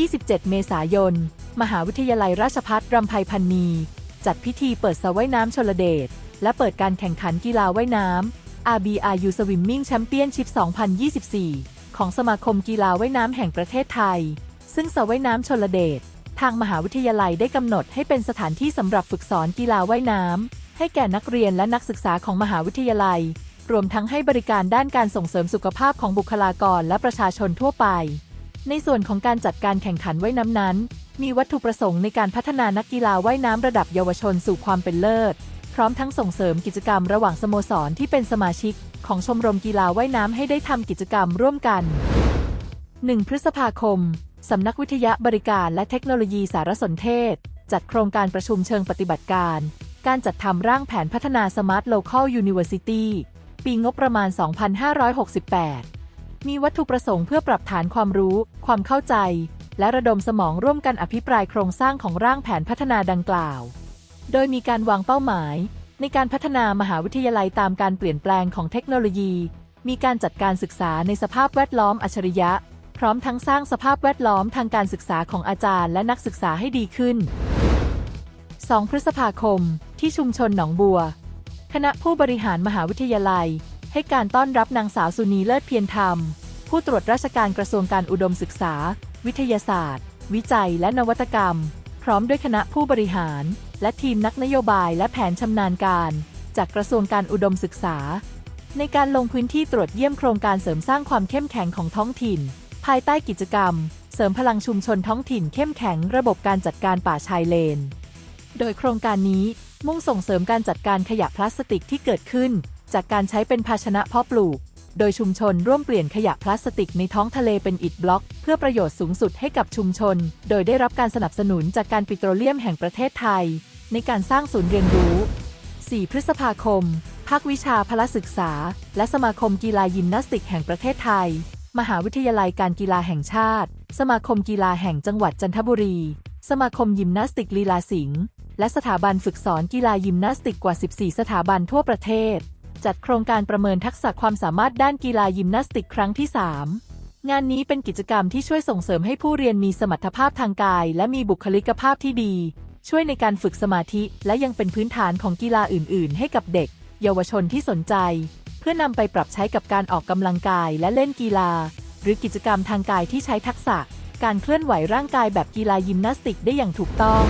27 เมษายน มหาวิทยาลัยราชภัฏรำไพพันนี จัดพิธีเปิดสระว่ายน้ำชลเดช และเปิดการแข่งขันกีฬาว่ายน้ำ RBRU Swimming Championship 2024 ของสมาคมกีฬาว่ายน้ำแห่งประเทศไทย ซึ่งสระว่ายน้ำชลเดช ทางมหาวิทยาลัยได้กำหนดให้เป็นสถานที่สำหรับฝึกสอนกีฬาว่ายน้ำ ให้แก่นักเรียนและนักศึกษาของมหาวิทยาลัย รวมทั้งให้บริการด้านการส่งเสริมสุขภาพของบุคลากรและประชาชนทั่วไป ในส่วนของการจัดการแข่งขันว่ายน้ำนั้น มีวัตถุประสงค์ในการพัฒนานักกีฬาว่ายน้ำระดับเยาวชนสู่ความเป็นเลิศ พร้อมทั้งส่งเสริมกิจกรรมระหว่างสโมสรที่เป็นสมาชิก ของชมรมกีฬาว่ายน้ำให้ได้ทำกิจกรรมร่วมกัน 1 พฤษภาคม สำนักวิทยาบริการและเทคโนโลยีสารสนเทศ จัดโครงการประชุมเชิงปฏิบัติการ การจัดทำร่างแผนพัฒนา Smart Local University ปีงบประมาณ 2568 มีวัตถุประสงค์เพื่อปรับฐานความรู้ ความเข้าใจ และระดมสมองร่วมกันอภิปรายโครงสร้างของร่างแผนพัฒนาดังกล่าว โดยมีการวางเป้าหมาย ในการพัฒนามหาวิทยาลัยตามการเปลี่ยนแปลงของเทคโนโลยี มีการจัดการศึกษาในสภาพแวดล้อมอัจฉริยะ พร้อมทั้งสร้างสภาพแวดล้อมทางการศึกษาของอาจารย์และนักศึกษาให้ดีขึ้น 2 พฤษภาคม ที่ชุมชนหนองบัว คณะผู้บริหารมหาวิทยาลัย ให้การต้อนรับนางสาวสุนีเลิศเพียรธรรม ผู้ตรวจราชการกระทรวงการอุดมศึกษา วิทยาศาสตร์ วิจัยและนวัตกรรม พร้อมด้วยคณะผู้บริหาร และทีมนักนโยบายและแผนชำนาญการ จากกระทรวงการอุดมศึกษา ในการลงพื้นที่ตรวจเยี่ยมโครงการเสริมสร้างความเข้มแข็งของท้องถิ่น ภายใต้กิจกรรม เสริมพลังชุมชนท้องถิ่นเข้มแข็งระบบการจัดการป่าชายเลน โดยโครงการนี้มุ่งส่งเสริมการจัดการขยะพลาสติกที่เกิดขึ้น จากการใช้เป็นภาชนะเพาะปลูก โดยชุมชนร่วมเปลี่ยนขยะพลาสติกในท้องทะเลเป็นอิฐบล็อก เพื่อประโยชน์สูงสุดให้กับชุมชน โดยได้รับการสนับสนุนจากการปิโตรเลียมแห่งประเทศไทย ในการสร้างศูนย์เรียนรู้ 4 พฤษภาคม ภาควิชาพละศึกษา และสมาคมกีฬายิมนาสติกแห่งประเทศไทย มหาวิทยาลัยการกีฬาแห่งชาติ สมาคมกีฬาแห่งจังหวัดจันทบุรี สมาคมยิมนาสติกลีลาสิงห์และสถาบันฝึกสอนกีฬายิมนาสติกกว่า 14 สถาบันทั่วประเทศ จัดโครงการประเมินทักษะความสามารถด้านกีฬายิมนาสติกครั้งที่ 3 งานนี้เป็นกิจกรรมที่ช่วยส่งเสริมให้ผู้เรียนมีสมรรถภาพทางกาย และมีบุคลิกภาพที่ดี ช่วยในการฝึกสมาธิ และยังเป็นพื้นฐานของกีฬาอื่น ๆ ให้กับเด็ก เยาวชนที่สนใจ เพื่อนำไปปรับใช้กับการออกกำลังกายและเล่นกีฬา หรือกิจกรรมทางกายที่ใช้ทักษะ การเคลื่อนไหวร่างกายแบบกีฬายิมนาสติกได้อย่างถูกต้อง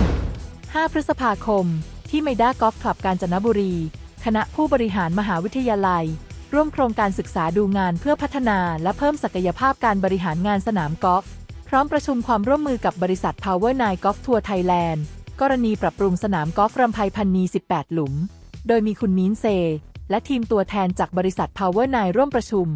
5 พฤษภาคม ที่ไมด้ากอล์ฟคลับกาญจนบุรี คณะผู้บริหารมหาวิทยาลัย ร่วมโครงการศึกษาดูงานเพื่อพัฒนาและเพิ่มศักยภาพการบริหารงานสนามกอล์ฟพร้อมประชุมความร่วมมือกับบริษัท Power 9 Golf Tour Thailand กรณีปรับปรุงสนามกอล์ฟรำไพพันนี 18 หลุม โดยมีคุณมิ้นเซ และทีมตัวแทนจากบริษัท Power 9 ร่วมประชุม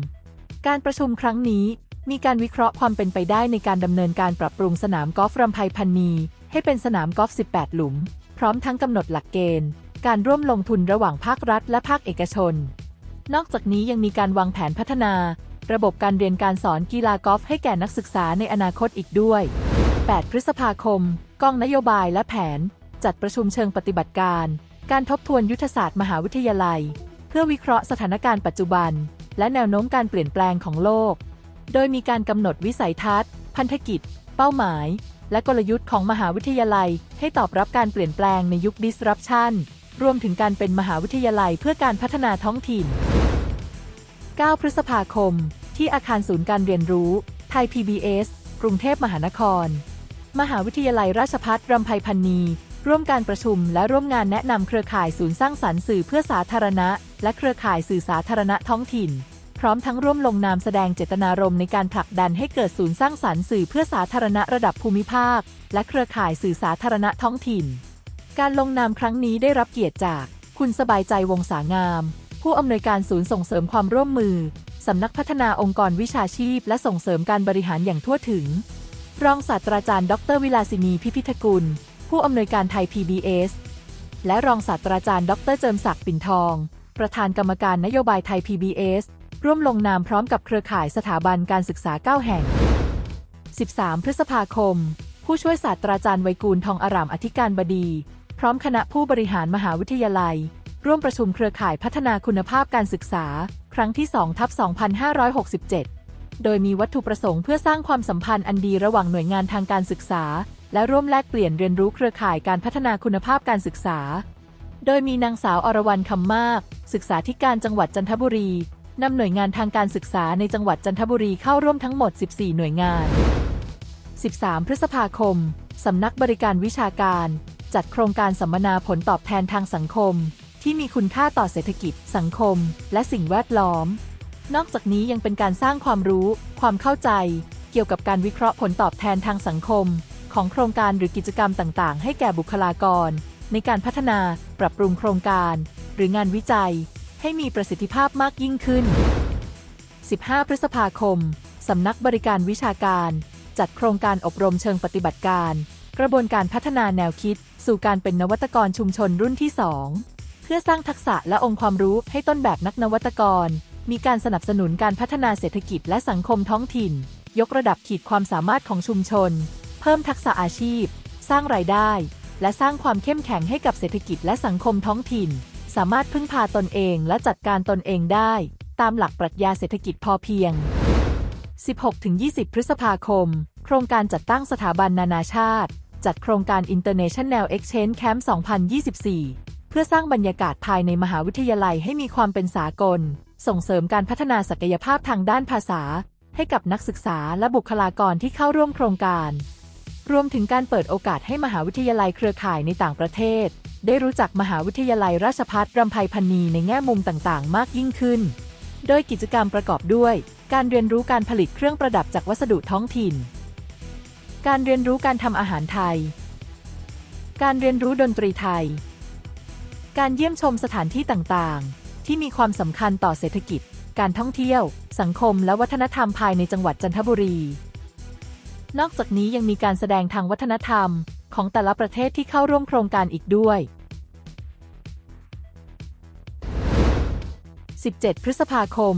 การประชุมครั้งนี้มีการวิเคราะห์ความเป็นไปได้ในการดำเนินการปรับปรุงสนามกอล์ฟรำไพพันนี ให้เป็นสนามกอล์ฟ 18 หลุม พร้อมทั้งกำหนดหลักเกณฑ์ การร่วมลงทุนระหว่างภาครัฐและภาคเอกชน นอกจากนี้ยังมีการวางแผนพัฒนา ระบบการเรียนการสอนกีฬากอล์ฟให้แก่นักศึกษาในอนาคตอีกด้วย 8 พฤษภาคม กองนโยบายและแผน จัดประชุมเชิงปฏิบัติการ การทบทวนยุทธศาสตร์มหาวิทยาลัย เพื่อวิเคราะห์สถานการณ์ปัจจุบัน และแนวโน้มการเปลี่ยนแปลงของโลก โดยมีการกำหนดวิสัยทัศน์ พันธกิจ เป้าหมายและกลยุทธ์ของมหาวิทยาลัยให้ตอบรับการเปลี่ยนแปลงในยุค disruption รวมถึงการเป็นมหาวิทยาลัยเพื่อการพัฒนาท้องถิ่น 9 พฤษภาคม ที่อาคารศูนย์การเรียนรู้ ไทย PBS กรุงเทพมหานคร มหาวิทยาลัยราชภัฏรำไพพันนี ร่วมการประชุมและร่วมงานแนะนำเครือข่ายศูนย์สร้างสรรค์สื่อเพื่อสาธารณะ และเครือข่ายสื่อสาธารณะท้องถิ่น พร้อมทั้งร่วมลงนามแสดงเจตนารมณ์ในการผลักดันให้เกิดศูนย์สร้างสรรค์สื่อเพื่อสาธารณะระดับภูมิภาค และเครือข่ายสื่อสาธารณะท้องถิ่น การลงนามครั้งนี้ได้รับเกียรติจาก คุณสบายใจวงศางาม ผู้อำนวยการศูนย์ส่งเสริมความร่วมมือสำนักพัฒนาองค์กรวิชาชีพ และส่งเสริมการบริหารอย่างทั่วถึง รองศาสตราจารย์ ดร วิลาสินีพิพิธกุล ผู้อำนวยการไทย PBS และรองศาสตราจารย์ ดร เจิมศักดิ์ปิ่นทอง ประธานกรรมการนโยบายไทย PBS ร่วมลงนามพร้อมกับเครือข่ายสถาบันการศึกษา 9 แห่ง 13 พฤษภาคม ผู้ช่วยศาสตราจารย์ไวกูลทองอารามอธิการบดี พร้อมคณะผู้บริหารมหาวิทยาลัย ร่วมประชุมเครือข่ายพัฒนาคุณภาพการศึกษา ครั้งที่2ทับ2567 โดยมีวัตถุประสงค์เพื่อสร้างความสัมพันธ์อันดีระหว่างหน่วยงานทางการศึกษา และร่วมแลกเปลี่ยนเรียนรู้เครือข่ายการพัฒนาคุณภาพการศึกษา โดยมีนางสาวอรวรรณคำมาก ศึกษาธิการจังหวัดจันทบุรีนำหน่วยงานทางการศึกษาในจังหวัดจันทบุรีเข้าร่วมทั้งหมด 14 หน่วยงาน 13 พฤษภาคม สำนักบริการวิชาการ จัดโครงการสัมมนาผลตอบแทนทางสังคม ที่มีคุณค่าต่อเศรษฐกิจ สังคม และสิ่งแวดล้อม นอกจากนี้ยังเป็นการสร้างความรู้ ความเข้าใจ เกี่ยวกับการวิเคราะห์ผลตอบแทนทางสังคม ของโครงการหรือกิจกรรมต่างๆ ให้แก่บุคลากร ในการพัฒนา ปรับปรุงโครงการ หรืองานวิจัย ให้มีประสิทธิภาพมากยิ่งขึ้น 15 พฤษภาคมสำนักบริการวิชาการ จัดโครงการอบรมเชิงปฏิบัติการ กระบวนการพัฒนาแนวคิด สู่การเป็นนวัตกรชุมชนรุ่นที่ 2 เพื่อสร้างทักษะและองค์ความรู้ให้ต้นแบบนักนวัตกร มีการสนับสนุนการพัฒนาเศรษฐกิจและสังคมท้องถิ่น ยกระดับขีดความสามารถของชุมชน เพิ่มทักษะอาชีพ สร้างรายได้ และสร้างความเข้มแข็งให้กับเศรษฐกิจและสังคมท้องถิ่น สามารถพึ่งพาตนเองและจัดการตนเองได้ ตามหลักปรัชญาเศรษฐกิจพอเพียง 16-20 พฤษภาคม โครงการจัดตั้งสถาบันนานาชาติ จัดโครงการ International Exchange Camp 2024 เพื่อสร้างบรรยากาศภายในมหาวิทยาลัยให้มีความเป็นสากล ส่งเสริมการพัฒนาศักยภาพทางด้านภาษา ให้กับนักศึกษาและบุคลากรที่เข้าร่วมโครงการ รวมถึงการเปิดโอกาสให้มหาวิทยาลัยเครือข่ายในต่างประเทศ ได้รู้จักมหาวิทยาลัยราชภัฏรำไพพันนีในแง่มุมต่างๆ มากยิ่งขึ้น โดยกิจกรรมประกอบด้วย การเรียนรู้การผลิตเครื่องประดับจากวัสดุท้องถิ่น การเรียนรู้การทำอาหารไทย การเรียนรู้ดนตรีไทย การเยี่ยมชมสถานที่ต่างๆ ที่มีความสำคัญต่อเศรษฐกิจ การท่องเที่ยว สังคมและวัฒนธรรมภายในจังหวัดจันทบุรี นอกจากนี้ยังมีการแสดงทางวัฒนธรรม ของแต่ละประเทศที่เข้าร่วมโครงการอีกด้วย 17 พฤษภาคม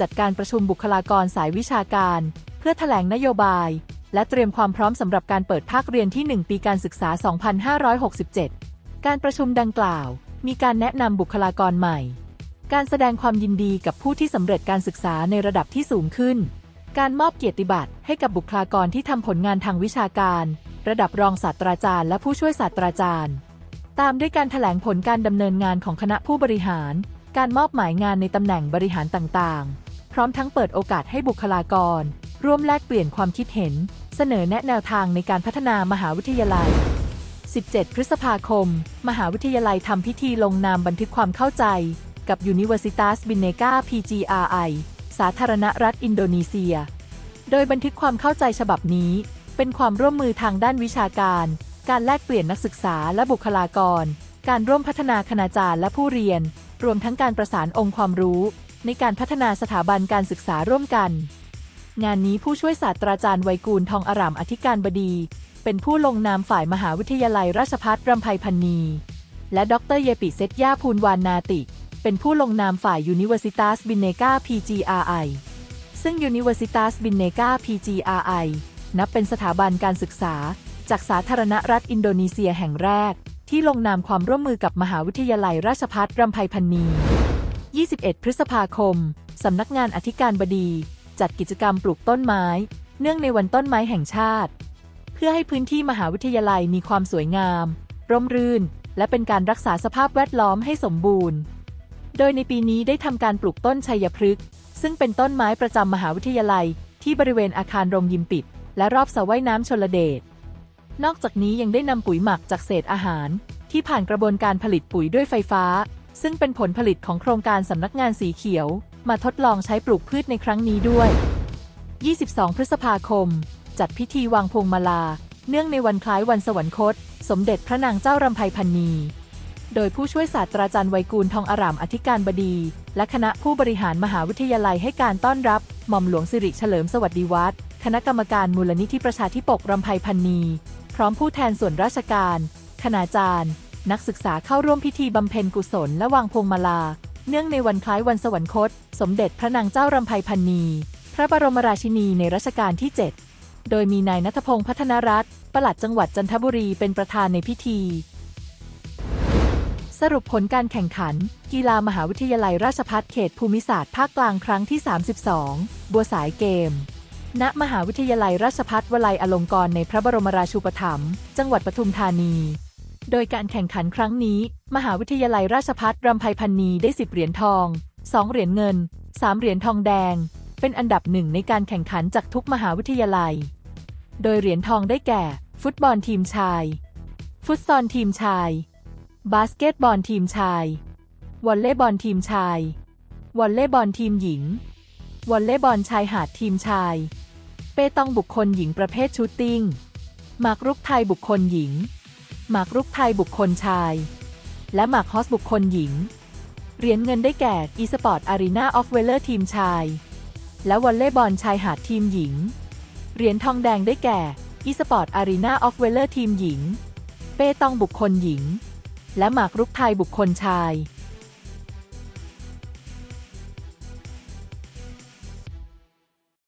จัดการประชุมบุคลากรสายวิชาการ เพื่อแถลงนโยบาย และเตรียมความพร้อมสำหรับการเปิดภาคเรียนที่ 1 ปีการศึกษา 2567 การประชุมดังกล่าว มีการแนะนำบุคลากรใหม่ การแสดงความยินดีกับผู้ที่สำเร็จการศึกษาในระดับที่สูงขึ้น การมอบเกียรติบัตรให้กับบุคลากรที่ทำผลงานทางวิชาการ ระดับรองศาสตราจารย์และผู้ช่วยศาสตราจารย์ ตามด้วยการถแถลงผลการดำเนินงานของคณะผู้บริหาร การมอบหมายงานในตำแหน่งบริหารต่างๆ พร้อมทั้งเปิดโอกาสให้บุคลากร ร่วมแลกเปลี่ยนความคิดเห็น เสนอแนะแนวทางในการพัฒนามหาวิทยาลัย 17 พฤษภาคม มหาวิทยาลัยทำพิธีลงนามบันทึกความเข้าใจ กับ Universitas Bhinneka PGRI สาธารณรัฐอินโดนีเซีย โดยบันทึกความเข้าใจฉบับนี้ เป็นความร่วมมือทางด้านวิชาการ การแลกเปลี่ยนนักศึกษาและบุคลากร การร่วมพัฒนาคณาจารย์และผู้เรียน รวมทั้งการประสานองค์ความรู้ ในการพัฒนาสถาบันการศึกษาร่วมกัน งานนี้ผู้ช่วยศาสตราจารย์ไวยกูลทองอารามอธิการบดี เป็นผู้ลงนามฝ่ายมหาวิทยาลัยราชภัฏรำไพพันนี และดรเยปิเซตย่าภูลวานนาติ เป็นผู้ลงนามฝ่าย Universitas Bineka PGRI ซึ่ง Universitas Bhinneka PGRI นับเป็นสถาบันการศึกษา จากสาธารณรัฐอินโดนีเซียแห่งแรก ที่ลงนามความร่วมมือกับมหาวิทยาลัยราชภัฏรำไพพันนี 21 พฤษภาคม สำนักงานอธิการบดี จัดกิจกรรมปลูกต้นไม้ เนื่องในวันต้นไม้แห่งชาติ เพื่อให้พื้นที่มหาวิทยาลัยมีความสวยงาม ร่มรื่น และเป็นการรักษาสภาพแวดล้อมให้สมบูรณ์ โดยในปีนี้ได้ทำการปลูกต้นชัยพฤกษ์ซึ่งเป็นต้นไม้ประจำมหาวิทยาลัย ที่บริเวณอาคารโรงยิมปิด และรอบสระว่ายน้ำชลเดชนอกจากนี้ยังได้นำปุ๋ยหมักจากเศษอาหาร ที่ผ่านกระบวนการผลิตปุ๋ยด้วยไฟฟ้า ซึ่งเป็นผลผลิตของโครงการสำนักงานสีเขียว มาทดลองใช้ปลูกพืชในครั้งนี้ด้วย 22 พฤษภาคม จัดพิธีวางพวงมาลา เนื่องในวันคล้ายวันสวรรคต สมเด็จพระนางเจ้ารำไพพันนี โดยผู้ช่วยศาสตราจารย์ไวยกูลทองอารามอธิการบดี และคณะผู้บริหารมหาวิทยาลัยให้การต้อนรับ หม่อมหลวงสิริเฉลิมสวัสดิวัฒน์คณะกรรมการมูลนิธิประชาธิปกรำไพพันนีพร้อมผู้แทนส่วนราชการ คณาจารย์ นักศึกษาเข้าร่วมพิธีบำเพ็ญกุศลและวางพวงมาลา เนื่องในวันคล้ายวันสวรรคต สมเด็จพระนางเจ้ารำไพพันนี พระบรมราชินีในรัชกาลที่ 7 โดยมีนายนัทพงศ์พัฒนรัตน์ปลัดจังหวัดจันทบุรีเป็นประธานในพิธี สรุปผลการแข่งขัน กีฬามหาวิทยาลัยราชภัฏเขตภูมิศาสตร์ภาคกลางครั้งที่ 32 บัวสายเกม ณ มหาวิทยาลัยราชภัฏวลัยอลงกรณ์ในพระบรมราชูปถัมภ์จังหวัดปทุมธานี โดยการแข่งขันครั้งนี้ มหาวิทยาลัยราชภัฏรำไพพันนีได้10เหรียญทอง2เหรียญเงิน3เหรียญทองแดง เป็นอันดับหนึ่งในการแข่งขันจากทุกมหาวิทยาลัย โดยเหรียญทองได้แก่ ฟุตบอลทีมชาย ฟุตซอลทีมชาย บาสเกตบอลทีมชาย วอลเลย์บอลทีมชาย วอลเลย์บอลทีมหญิง วอลเลย์บอลชายหาดทีมชาย เปตองบุคคลหญิงประเภทชูตติ้งหมากรุกไทยบุคคลหญิงหมากรุกไทยบุคคลชาย และหมากฮอสบุคคลหญิง เหรียญเงินได้แก่ e s p o r t Arena of v a l o r ทีมชาย และวอลเลย์บอลชายหาดทีมหญิง เหรียญทองแดงได้แก่ e s p o r t Arena of v a l o r ทีมหญิง เปตองบุคคลหญิง และหมากรุกไทยบุคคลชาย